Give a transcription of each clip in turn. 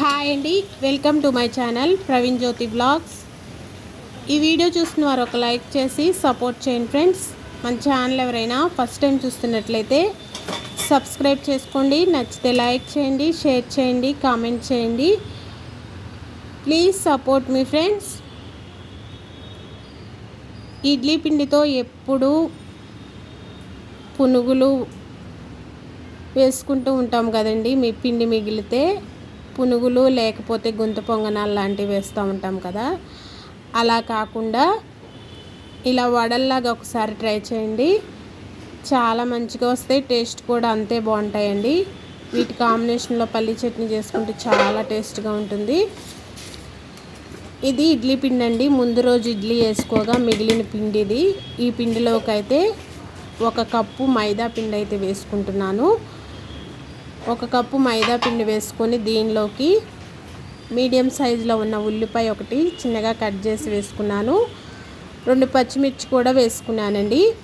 Hi అండి welcome to my channel Praveen Jyothi blogs. ఈ video చూస్తున్న వారు ఒక లైక్ చేసి సపోర్ట్ చేయండి ఫ్రెండ్స్. మన ఛానల్ ఎవరైనా ఫస్ట్ టైం చూస్తున్నట్లయితే సబ్స్క్రైబ్ చేసుకోండి నచ్చితే లైక్ చేయండి షేర్ చేయండి కామెంట్ చేయండి. ప్లీజ్ సపోర్ట్ మీ ఫ్రెండ్స్. ఇడ్లీ పిండితో ఎప్పుడు పునుగులు వేసుకుంటూ ఉంటాం కదండి మీ పిండి మిగిలితే. పునుగులు లేకపోతే గుంత పొంగనాలు లాంటివి వేస్తూ ఉంటాం కదా. అలా కాకుండా ఇలా వడల్లాగా ఒకసారి ట్రై చేయండి. చాలా మంచిగా వస్తాయి టేస్ట్ కూడా అంతే బాగుంటాయండి. వీటి కాంబినేషన్లో పల్లి చట్నీ చేసుకుంటే చాలా టేస్ట్గా ఉంటుంది. ఇది ఇడ్లీ పిండి అండి. ముందు రోజు ఇడ్లీ వేసుకోగా మిగిలిన పిండి ఇది ఈ పిండిలోకి అయితే ఒక కప్పు మైదా పిండి అయితే వేసుకుంటున్నాను. ఒక కప్పు మైదా పిండి వేసుకొని దీనిలోకి మీడియం సైజులో ఉన్న ఉల్లిపాయ ఒకటి చిన్నగా కట్ చేసి వేసుకున్నాను. రెండు పచ్చిమిర్చి కూడా వేసుకున్నానండి.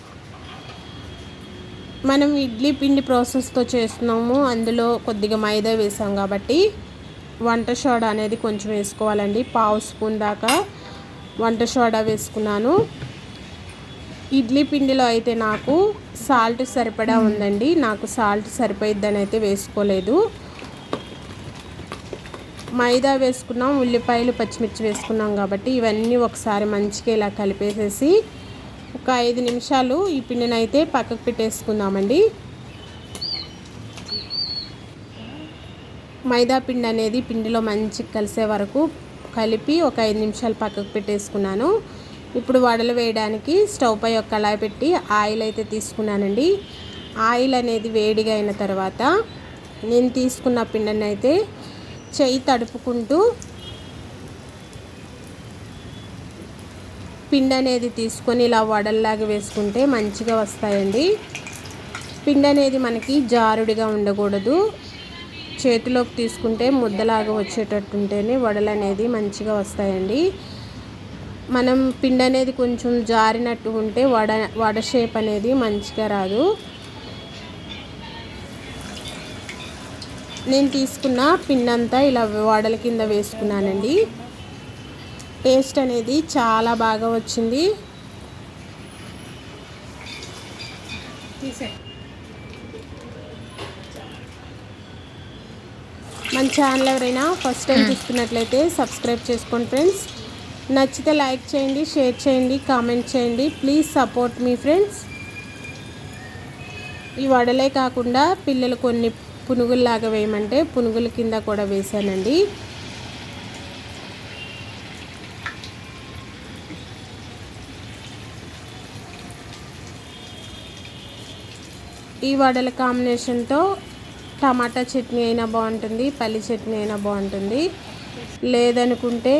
మనం ఇడ్లీ పిండి ప్రాసెస్తో చేస్తున్నాము. అందులో కొద్దిగా మైదా వేసాం కాబట్టి వంట సోడా అనేది కొంచెం వేసుకోవాలండి. పావు స్పూన్ దాకా వంట సోడా వేసుకున్నాను. ఇడ్లీ పిండిలో అయితే నాకు సాల్ట్ సరిపడా ఉందండి. నాకు సాల్ట్ సరిపోయిద్దని అయితే వేసుకోలేదు. మైదా వేసుకున్నాం ఉల్లిపాయలు పచ్చిమిర్చి వేసుకున్నాం కాబట్టి ఇవన్నీ ఒకసారి మంచిగా ఇలా కలిపేసేసి ఒక ఐదు నిమిషాలు ఈ పిండిని అయితే పక్కకు పెట్టేసుకుందామండి. మైదా పిండి అనేది పిండిలో మంచిగా కలిసే వరకు కలిపి ఒక ఐదు నిమిషాలు పక్కకు పెట్టేసుకున్నాను. ఇప్పుడు వడలు వేయడానికి స్టవ్ పై ఒక కళాయి పెట్టి ఆయిల్ అయితే తీసుకున్నానండి. ఆయిల్ అనేది వేడిగా అయిన తర్వాత నేను తీసుకున్న పిండిని అయితే చెయ్యి తడుపుకుంటూ పిండి అనేది తీసుకొని ఇలా వడల్లాగా వేసుకుంటే మంచిగా వస్తాయండి. పిండి అనేది మనకి జారుడిగా ఉండకూడదు. చేతిలోకి తీసుకుంటే ముద్దలాగా వచ్చేటట్టుంటేనే వడలు అనేది మంచిగా వస్తాయండి. మనం పిండి అనేది కొంచెం జారినట్టు ఉంటే వడ వడ షేప్ అనేది మంచిగా రాదు. నేను తీసుకున్న పిండి అంతా ఇలా వడల కింద వేసుకున్నానండి. టేస్ట్ అనేది చాలా బాగా వచ్చింది. మన ఛానల్ ఎవరైనా ఫస్ట్ టైం చూస్తున్నట్లయితే సబ్స్క్రైబ్ చేసుకోండి ఫ్రెండ్స్ నచ్చితే లైక్ చేయండి షేర్ చేయండి కామెంట్ చేయండి. ప్లీజ్ సపోర్ట్ మీ ఫ్రెండ్స్ ఈ వడలే కాకుండా పిల్లలు కొన్ని పునుగుల్లాగా వేయమంటే పునుగుల కింద కూడా వేసానండి ఈ వడల కాంబినేషన్తో టమాటా చట్నీ అయినా బాగుంటుంది పల్లి చట్నీ అయినా బాగుంటుంది. లేదనుకుంటే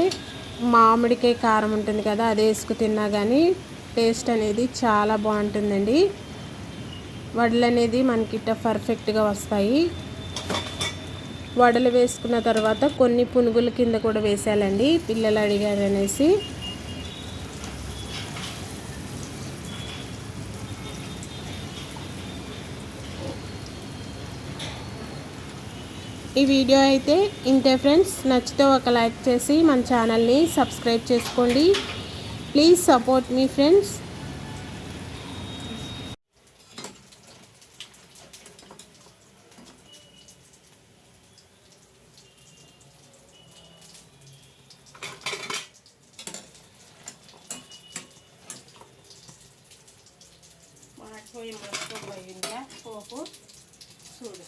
మామిడికాయ కారం ఉంటుంది కదా అది వేసుకు తిన్నా కానీ టేస్ట్ అనేది చాలా బాగుంటుందండి. వడలు అనేది మనకి ఇట్ట పర్ఫెక్ట్గా వస్తాయి. వడలు వేసుకున్న తర్వాత కొన్ని పునుగుల కింద కూడా వేసాలండి పిల్లలు అడిగారు అనేసి ఈ వీడియో అయితే ఇంతే ఫ్రెండ్స్. నచ్చితే ఒక లైక్ చేసి మన ఛానల్ని సబ్స్క్రైబ్ చేసుకోండి. ప్లీజ్ సపోర్ట్ మీ ఫ్రెండ్స్. పోయి పోపు. చూడు.